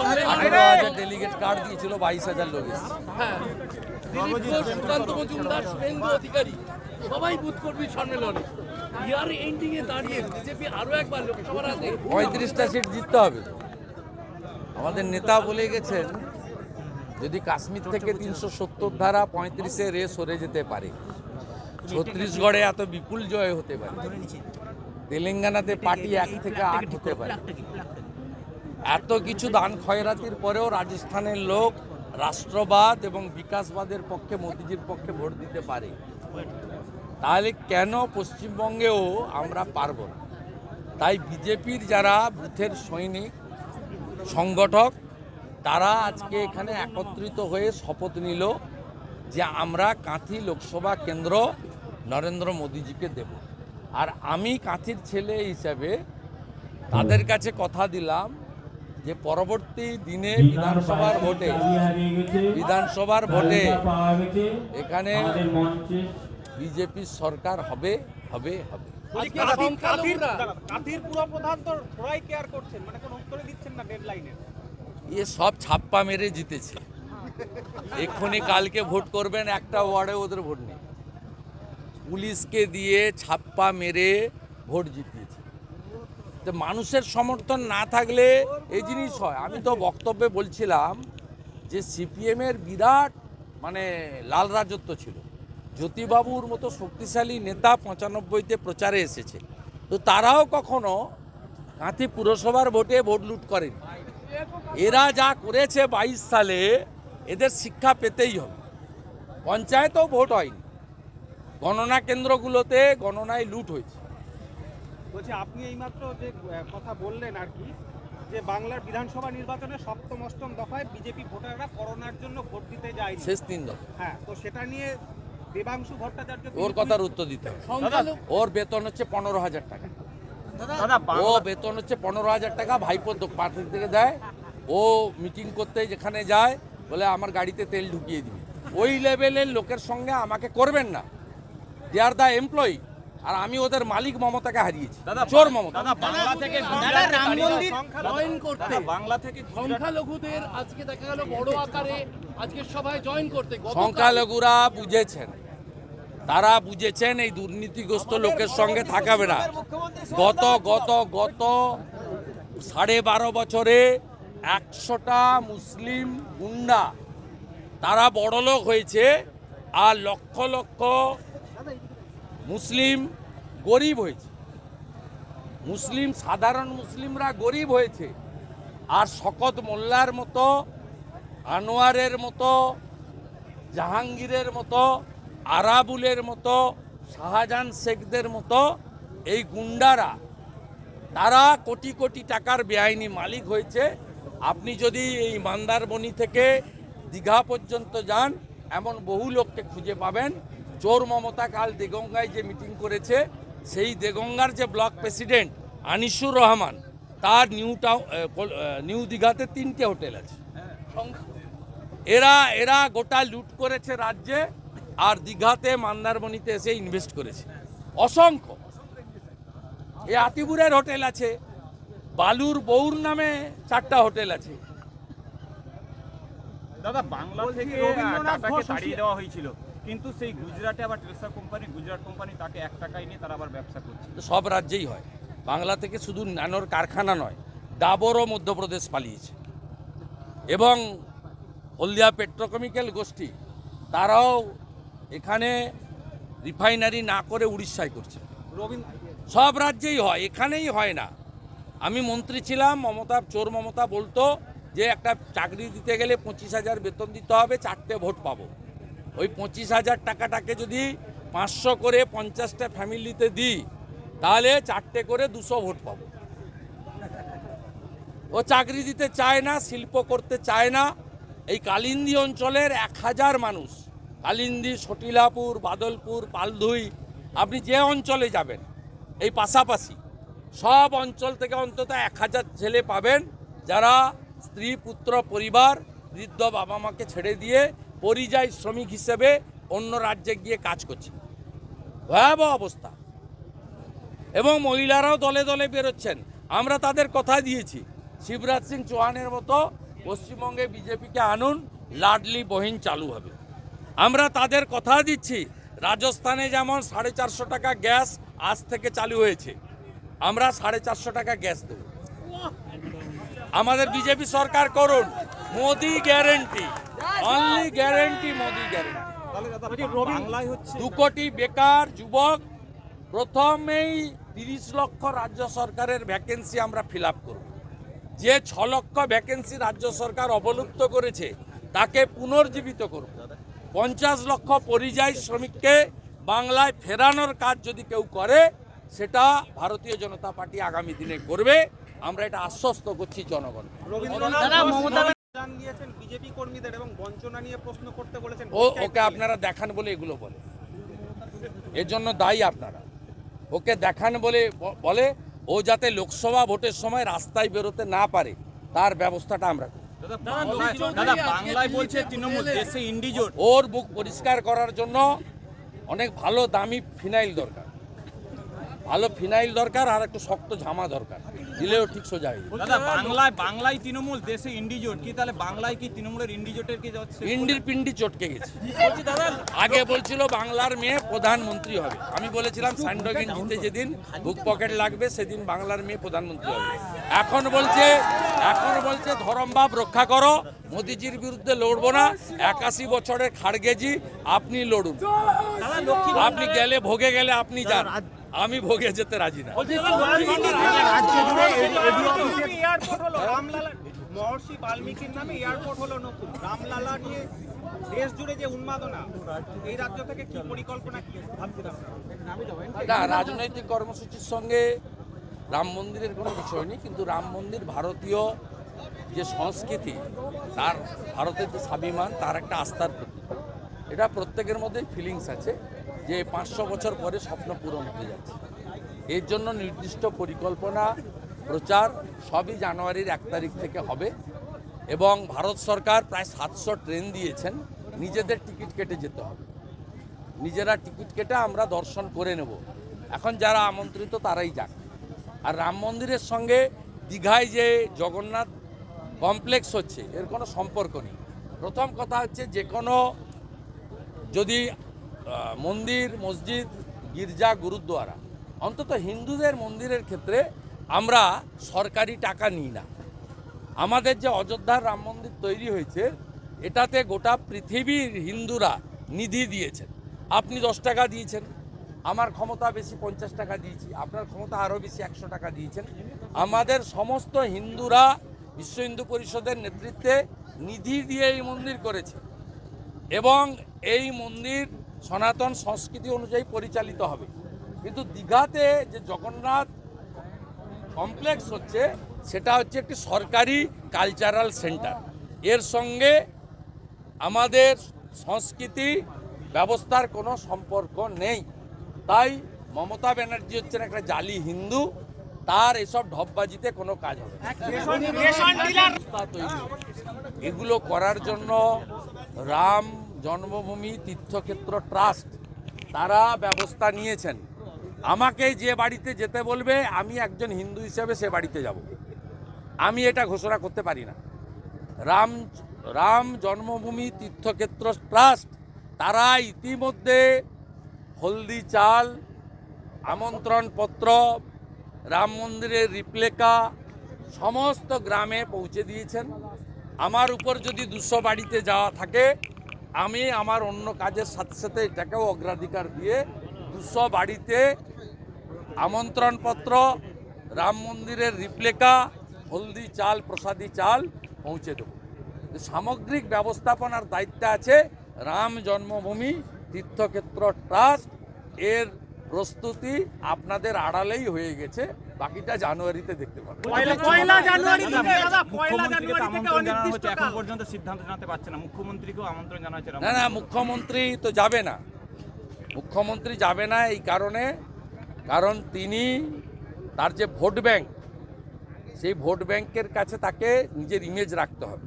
আমাদের হাজার delegate card দিয়েছিল বাইশ হাজার লোক হ্যাঁ। দিলীপ ঘোষ সুকান্ত মজুমদার শুভেন্দু অধিকারী সবাই বুথ কর্মী সম্মেলনে। ইয়ার এন্ডিং এ দাঁড়িয়ে বিজেপি আরও একবার লোকসভার হাতে পঁয়ত্রিশটা সিট জিততে হবে। আমাদের নেতা বলে গেছেন যদি কাশ্মীর থেকে তিনশো সত্তর ধারা পঁয়ত্রিশে রে সরে যেতে পারে ছত্তিশগড়ে এত বিপুল জয় হতে পারে তেলেঙ্গানাতে পার্টি এক থেকে আট হতে পারে। এত কিছু দান খয়রাতির পরেও রাজস্থানের লোক রাষ্ট্রবাদ এবং বিকাশবাদের পক্ষে, মোদিজির পক্ষে ভোট দিতে পারে। তাহলে কেন পশ্চিমবঙ্গেও আমরা পারব না? তাই বিজেপির যারা বুথের সৈনিক, সংগঠক, তারা আজকে এখানে একত্রিত হয়ে শপথ নিল যে আমরা কাঁথি লোকসভা কেন্দ্র নরেন্দ্র মোদীজিকে দেব। আর আমি কাঁথির ছেলে হিসাবে তাদের কাছে কথা দিলাম যে পরবর্তী দিনে বিধানসভার ভোটে বিধানসভার ভোটে এখানে বিজেপির সরকার হবে হবে হবে। মানে কোনো উত্তরে দিচ্ছেন না ডেডলাইনে এ সব ছাপ্পা মেরে জিতেছে। এক্ষুনি কালকে ভোট করবেন একটা ওয়ার্ডে ওদের ভোট নেই। পুলিশকে দিয়ে ছাপ্পা মেরে ভোট জিতিয়েছে। তো মানুষের সমর্থন না থাকলে এই জিনিস হয়। আমি তো বক্তব্যে বলছিলাম যে সিপিএমের বিরাট মানে লাল রাজত্ব ছিল। জ্যোতিবাবুর মতো শক্তিশালী নেতা পঁচানব্বইতে প্রচারে এসেছে। তো তারাও কখনো কাঁথি পুরসভার ভোটে ভোট লুট করেনি। এরা যা করেছে বাইশ সালে, এদের শিক্ষা পেতেই হবে। পঞ্চায়েতেও ভোট হয়নি। গণনা কেন্দ্রগুলোতে গণনায় লুট হয়েছে। বলছি আপনি এইমাত্র যে কথা বললেন আর কি যে বাংলার বিধানসভা নির্বাচনে সপ্তম অষ্টম দফায় বিজেপি ভোটাররা করোনার জন্য ভোট দিতে যায় শেষ তিন দফা। হ্যাঁ তো সেটা নিয়ে দেবাংশু ভট্টাচার্য ওর কথার উত্তর দিতে হবে। ওর বেতন হচ্ছে পনেরো হাজার টাকা। ও বেতন হচ্ছে পনেরো হাজার টাকা ভাইপোর পার্টি থেকে দেয়। ও মিটিং করতে যেখানে যায় বলে আমার গাড়িতে তেল ঢুকিয়ে দিবি। ওই লেভেলের লোকের সঙ্গে আমাকে করবেন না। দে আর দ্য এমপ্লয়ি আর আমি ওদের মালিক মমতাকে হারিয়েছি। চোর মমতা। বাংলা থেকে জয়েন করতে। বাংলা থেকে সংখ্যালঘুদের আজকে দেখা গেল বড় আকারে আজকে সভায় জয়েন করতে। সংখ্যালঘুরা বুঝেছেন। তারা বুঝেছেন এই দুর্নীতিগ্রস্ত লোকের সঙ্গে থাকাবে না। গত গত গত সাড়ে বারো বছরে একশোটা মুসলিম গুন্ডা তারা বড়লোক হয়েছে আর লক্ষ লক্ষ মুসলিম গরিব হয়েছে। মুসলিম, সাধারণ মুসলিমরা গরিব হয়েছে। আর শকত মোল্লার মতো, আনোয়ারের মতো, জাহাঙ্গীরের মতো, আরাবুলের মতো, শাহজাহান শেখদের মতো এই গুন্ডারা, তারা কোটি কোটি টাকার বেআইনি মালিক হয়েছে। আপনি যদি এই মান্দারবনি থেকে দীঘা পর্যন্ত যান, এমন বহু লোককে খুঁজে পাবেন। চোর মমতা কাল দেগঙ্গায় যে মিটিং করেছে সেই দেগঙ্গার যে ব্লক প্রেসিডেন্ট আনিসুর রহমান তার নিউ টাউন নিউ দীঘাতে তিনটে হোটেল আছে। এরা এরা গোটা লুট করেছে রাজ্যে আর দীঘাতে মন্দারমণিতে এসে ইনভেস্ট করেছে। অসংখ্য। এই আতিপুরের হোটেল আছে বালুর বৌর নামে চারটা হোটেল আছে। দাদা বাংলা থেকে রবীন্দ্রনাথ তাড়িয়ে দেওয়া হয়েছিল। কিন্তু সেই গুজরাটে আবার টেরেসা কোম্পানি গুজরাট কোম্পানি তাকে এক টাকায় নিয়ে তারা আবার ব্যবসা করছে। তো সব রাজ্যেই হয়। বাংলা থেকে শুধু নানোর কারখানা নয় ডাবরও মধ্যপ্রদেশ পালিয়েছে। এবং হলদিয়া পেট্রোকেমিক্যাল গোষ্ঠী তারাও এখানে রিফাইনারি না করে উড়িষ্যায় করছে। রবীন্দ্র সব রাজ্যেই হয় এখানেই হয় না। আমি মন্ত্রী ছিলাম মমতা চোর মমতা বলতো যে একটা চাকরি দিতে গেলে পঁচিশ হাজার বেতন দিতে হবে চারটে ভোট পাবো। ওই পঁচিশ হাজার টাকাটাকে যদি পাঁচশো করে পঞ্চাশটা ফ্যামিলিতে দিই, তাহলে চারটে করে দুশো ভোট পাবো। ও চাকরি দিতে চায় না, শিল্প করতে চায় না, এই কালিন্দি অঞ্চলের এক হাজার মানুষ, কালিন্দি, সটিলাপুর, বাদলপুর, পালধুই, আপনি যে অঞ্চলে যাবেন, এই পাশাপাশি সব অঞ্চল থেকে অন্তত এক হাজার ছেলে পাবেন, যারা স্ত্রী, পুত্র, পরিবার, বৃদ্ধ বাবা মাকে ছেড়ে দিয়ে পরিযায়ী শ্রমিক হিসেবে অন্য রাজ্যে গিয়ে কাজ করছে। ভয়াবহ অবস্থা। এবং মহিলারাও দলে দলে বেরোচ্ছেন। আমরা তাদের কথা দিয়েছি। শিবরাজ সিং চৌহানের মতো পশ্চিমবঙ্গে বিজেপিকে আনুন, লাডলি বহিন চালু হবে। আমরা তাদের কথা দিচ্ছি, রাজস্থানে যেমন সাড়ে চারশো টাকা গ্যাস আজ থেকে চালু হয়েছে, আমরা সাড়ে চারশো টাকা গ্যাস দেব। আমাদের বিজেপি সরকার করুন, Modi guarantee. Only guarantee Modi guarantee দু কোটি বেকার যুবক প্রথমেই তিরিশ লক্ষ রাজ্য সরকারের ভ্যাকেন্সি আমরা ফিল আপ করব। যে ছ লক্ষ ভ্যাকেন্সি রাজ্য সরকার অবলুপ্ত করেছে তাকে পুনর্জীবিত করব। পঞ্চাশ লক্ষ পরিযায়ী শ্রমিককে বাংলায় ফেরানোর কাজ যদি কেউ করে সেটা ভারতীয় জনতা পার্টি আগামী দিনে করবে। আমরা এটা আশ্বস্ত করছি জনগণ দিয়েছেন বিজেপি কর্মীদের এবং বঞ্চনা নিয়ে প্রশ্ন করতে বলেছেন ও ওকে আপনারা দেখান বলে এগুলো বলে। এর জন্য দায়ী আপনারা। ওকে দেখান বলে বলে ও যাতে লোকসভা ভোটের সময় রাস্তায় বেরোতে না পারে তার ব্যবস্থাটা আমরা বাংলায় বলছে তৃণমূল দেশে ইন্ডিজোট। ওর মুখ পরিষ্কার করার জন্য অনেক ভালো দামি ফিনাইল দরকার। ভালো ফিনাইল দরকার আর একটু শক্ত জামা দরকার। দিলেও ঠিক সোজা দাদা বাংলায় বাংলায় তৃণমূল দেশে ইন্ডিজোট কি তাহলে বাংলায় কি তৃণমূলের ইন্ডিজোটের কি যাচ্ছে? ইন্ডির পিন্ডি চটকে গেছে। আগে বলছিল বাংলার মেয়ে প্রধানমন্ত্রী হবে। আমি বলেছিলাম স্যান্ডোগিন জিতে যেদিন বুক পকেট লাগবে সেদিন বাংলার মেয়ে প্রধানমন্ত্রী হবে। এখন বলছে এখন বলছে ধরমবাব রক্ষা করো মোদিজির বিরুদ্ধে লড়বো না একাশি বছরের খাড়গেজি আপনি লড়ুন আপনি গেলে ভোগে গেলে আপনি যান আমি ভোগে যেতে রাজি না মহর্ষি বাল্মীকির নামে এয়ারপোর্ট হলো নতুন রামলালা নিয়ে দেশ জুড়ে যে উন্মাদনা এই রাজ্য থেকে কি পরিকল্পনা না রাজনৈতিক কর্মসূচির সঙ্গে রাম মন্দিরের কোনো বিষয় নেই, কিন্তু রাম মন্দির ভারতীয় যে সংস্কৃতি, তার ভারতের যে স্বাভিমান, তার একটা আস্থার প্রতীক। এটা প্রত্যেকের মধ্যেই ফিলিংস আছে যে পাঁচশো বছর পরে স্বপ্ন পূরণ হতে যাচ্ছে। এর জন্য নির্দিষ্ট পরিকল্পনা, প্রচার সবই জানুয়ারির এক তারিখ থেকে হবে এবং ভারত সরকার প্রায় সাতশো ট্রেন দিয়েছেন, নিজেদের টিকিট কেটে যেতে হবে। নিজেরা টিকিট কেটে আমরা দর্শন করে নেব। এখন যারা আমন্ত্রিত তারাই যাক। আর রাম মন্দিরের সঙ্গে দীঘায় যে জগন্নাথ কমপ্লেক্স হচ্ছে, এর কোনো সম্পর্ক নেই। প্রথম কথা হচ্ছে যে কোনো যদি মন্দির, মসজিদ, গির্জা, গুরুদ্বারা, অন্তত হিন্দুদের মন্দিরের ক্ষেত্রে আমরা সরকারি টাকা নিই না। আমাদের যে অযোধ্যার রাম মন্দির তৈরি হয়েছে, এটাতে গোটা পৃথিবীর হিন্দুরা নিধি দিয়েছেন। আপনি দশ টাকা দিয়েছেন আমার ক্ষমতা বেশি পঞ্চাশ টাকা দিয়েছি, আপনার ক্ষমতা আরও বেশি একশো টাকা দিয়েছেন। আমাদের সমস্ত হিন্দুরা বিশ্ব হিন্দু পরিষদের নেতৃত্বে নিধি দিয়ে এই মন্দির করেছে এবং এই মন্দির সনাতন সংস্কৃতি অনুযায়ী পরিচালিত হবে। কিন্তু দীঘাতে যে জগন্নাথ কমপ্লেক্স হচ্ছে, সেটা হচ্ছে একটি সরকারি কালচারাল সেন্টার। এর সঙ্গে আমাদের সংস্কৃতি ব্যবস্থার কোনো সম্পর্ক নেই। তাই মমতা ব্যানার্জি হচ্ছেন একটা জালি হিন্দু তার এসব ঢপবাজিতে কোনো কাজ হবে। এগুলো করার জন্য রাম জন্মভূমি তীর্থক্ষেত্র ট্রাস্ট তারা ব্যবস্থা নিয়েছেন। আমাকে যে বাড়িতে যেতে বলবে আমি একজন হিন্দু হিসেবে সে বাড়িতে যাব। আমি এটা ঘোষণা করতে পারি না। রাম রাম জন্মভূমি তীর্থক্ষেত্র ট্রাস্ট তারা ইতিমধ্যে হলদি চাল, আমন্ত্রণপত্র, রাম মন্দিরের রিপ্লেকা, সমস্ত গ্রামে পৌঁছে দিয়েছেন। আমার উপর যদি দুশো বাড়িতে যাওয়া থাকে, আমি আমার অন্য কাজের সাথে সাথে এটাকেও অগ্রাধিকার দিয়ে দুশো বাড়িতে আমন্ত্রণপত্র, রাম মন্দিরের রিপ্লেকা, হলদি চাল, প্রসাদী চাল পৌঁছে দেব। সামগ্রিক ব্যবস্থাপনার দায়িত্বে আছে রাম জন্মভূমি তীর্থক্ষেত্র ট্রাস্ট এর প্রস্তুতি আপনাদের আড়ালেই হয়ে গেছে। বাকিটা জানুয়ারিতে দেখতে পাবেন। পয়লা জানুয়ারি থেকে দাদা পয়লা মুখ্যমন্ত্রীকে জানুয়ারি থেকে আমন্ত্রণ জানানো অনির্দিষ্ট হচ্ছে এখন পর্যন্ত সিদ্ধান্ত জানাতে পারছে না। মুখ্যমন্ত্রীকেও আমন্ত্রণ জানা না। না মুখ্যমন্ত্রী তো যাবে না। মুখ্যমন্ত্রী যাবে না এই কারণে কারণ তিনি তার যে ভোট ব্যাংক সেই ভোট ব্যাংকের কাছে তাকে নিজের ইমেজ রাখতে হবে।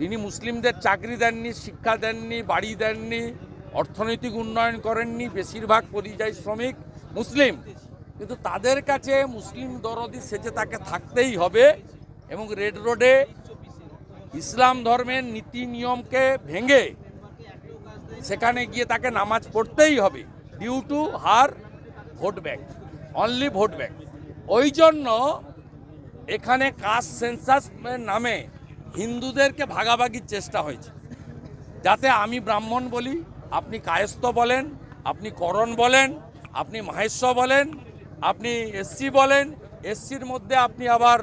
তিনি মুসলিমদের চাকরি দেননি, শিক্ষা দেননি, বাড়ি দেননি, অর্থনৈতিক উন্নয়ন করেননি, বেশিরভাগ পরিযায়ী শ্রমিক মুসলিম। কিন্তু তাদের কাছে মুসলিম দরদি সেজে তাকে থাকতেই হবে এবং রেড রোডে ইসলাম ধর্মের নীতি নিয়মকে ভেঙে সেখানে গিয়ে তাকে নামাজ পড়তেই হবে due to her vote bank only vote bank ওই জন্য এখানে কাস্ট সেন্সাস নামে হিন্দুদেরকে ভাগাভাগির চেষ্টা হয়েছে। যাতে আমি ব্রাহ্মণ বলি, আপনি কায়স্থ বলেন, আপনি করণ বলেন, আপনি মাহেশ্ব বলেন, আপনি এসসি বলেন, এসসির মধ্যে আপনি আবার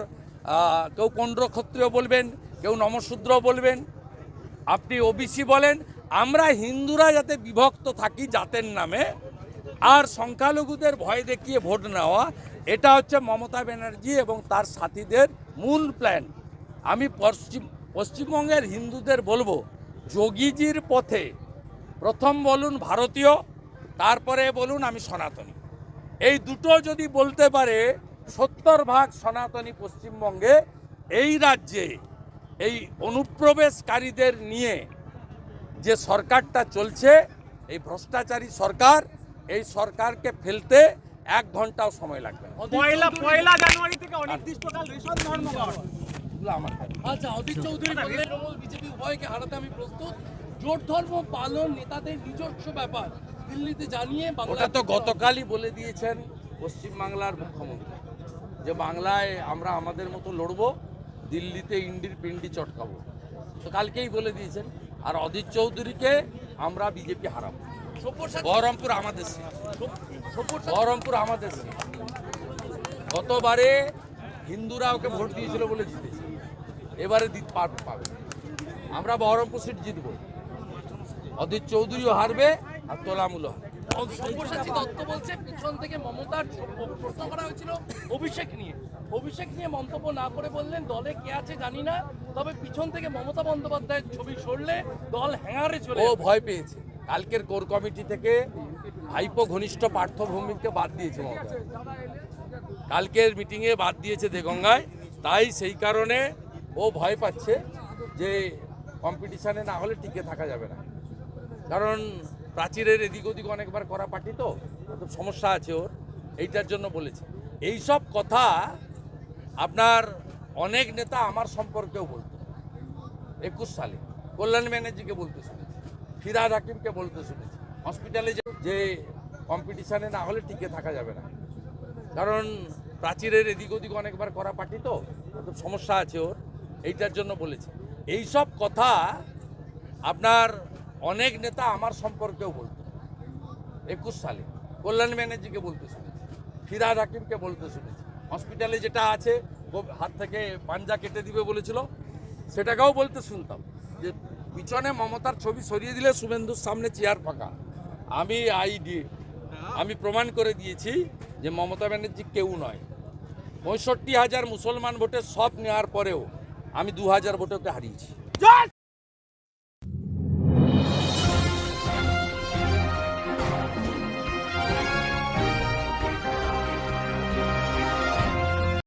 কেউ কন্দ্র ক্ষত্রিয় বলবেন, কেউ নমশূদ্র বলবেন, আপনি ওবিসি বলেন। আমরা হিন্দুরা যাতে বিভক্ত থাকি জাতের নামে, আর সংখ্যালঘুদের ভয় দেখিয়ে ভোট নেওয়া, এটা হচ্ছে মমতা ব্যানার্জি এবং তার সাথীদের মূল প্ল্যান আমি পশ্চিম, পশ্চিমবঙ্গের হিন্দুদের বলব, যোগীজির পথে প্রথম বলুন ভারতীয়, তারপরে বলুন আমি সনাতনী। এই দুটো যদি বলতে পারে, সত্তর ভাগ সনাতনী পশ্চিমবঙ্গে এই রাজ্যে এই অনুপ্রবেশকারীদের নিয়ে যে সরকারটা চলছে, এই ভ্রষ্টাচারী সরকার, এই সরকারকে ফেলতে এক ঘন্টাও সময় লাগবে পয়লা পয়লা জানুয়ারি থেকে অনির্দিষ্টকাল রেশন ধর্মঘট। এগুলো আমার। আচ্ছা অধীর চৌধুরী বললেন তৃণমূল বিজেপি উভয়কে হারাতে আমি প্রস্তুত। জোট ধর্ম পালন নেতাদের নিজস্ব ব্যাপার। দিল্লিতে জানিয়ে ওটা বাংলা তো গতকালই বলে দিয়েছেন পশ্চিমবাংলার মুখ্যমন্ত্রী। যে বাংলায় আমরা আমাদের মতো লড়বো দিল্লিতে ইন্ডির পিন্ডি চটকাবো। তো কালকেই বলে দিয়েছেন। আর অধীর চৌধুরীকে আমরা বিজেপি হারাবো। বহরমপুর আমাদের বহরমপুর আমাদের গতবারে হিন্দুরা ওকে ভোট দিয়েছিল বলে জিতেছে। এবারে পাবে। আমরা বহরমপুর সিট জিতবো। অধীর চৌধুরীও হারবে আর তোলামুলও হারবে। সব্যসাচী দত্ত বলছে পিছন থেকে মমতার প্রশ্ন করা হয়েছিল অভিষেক নিয়ে। অভিষেক নিয়ে মন্তব্য না করে বললেন দলে কে আছে জানি না তবে পিছন থেকে মমতা বন্দ্যোপাধ্যায়ের ছবি সরলে দল চলে ও ভয় পেয়েছে। কালকের কোর কমিটি থেকে ভাইপো ঘনিষ্ঠ পার্থভূমিকে বাদ দিয়েছে মমতা। কালকের মিটিংয়ে বাদ দিয়েছে দেগঙ্গায়। তাই সেই কারণে ও ভয় পাচ্ছে যে কম্পিটিশানে না হলে টিকে থাকা যাবে না। কারণ প্রাচীরের এদিক ওদিক অনেকবার করা পার্টি তো সমস্যা আছে ওর, এইটার জন্য বলেছে। এই সব কথা আপনার অনেক নেতা আমার সম্পর্কেও বলতো। একুশ সালে কল্যাণ ব্যানার্জিকে বলতে শুনেছি ফিরাদ হাকিমকে বলতে শুনেছি। হসপিটালে যে- কম্পিটিশানে না হলে টিকে থাকা যাবে না। কারণ প্রাচীরের এদিক ওদিক অনেকবার করা পার্টি তো সমস্যা আছে ওর। এইটার জন্য বলেছে। এই সব কথা আপনার অনেক নেতা আমার সম্পর্কেও বলতো। একুশ সালে কল্যাণ ব্যানার্জিকে বলতে শুনেছি ফিরাদ হাকিমকে বলতে শুনেছি। হসপিটালে যেটা আছে হাত থেকে পাঞ্জা কেটে দিবে বলেছিল, সেটাকেও বলতে শুনতাম। যে পিছনে মমতার ছবি সরিয়ে দিলে শুভেন্দুর সামনে চেয়ার ফাঁকা। আমি আইডি, আমি প্রমাণ করে দিয়েছি যে মমতা ব্যানার্জি কেউ নয়। পঁয়ষট্টি হাজার মুসলমান ভোটে সব নেওয়ার পরেও আমি দু হাজার ভোটে ওকে হারিয়েছি।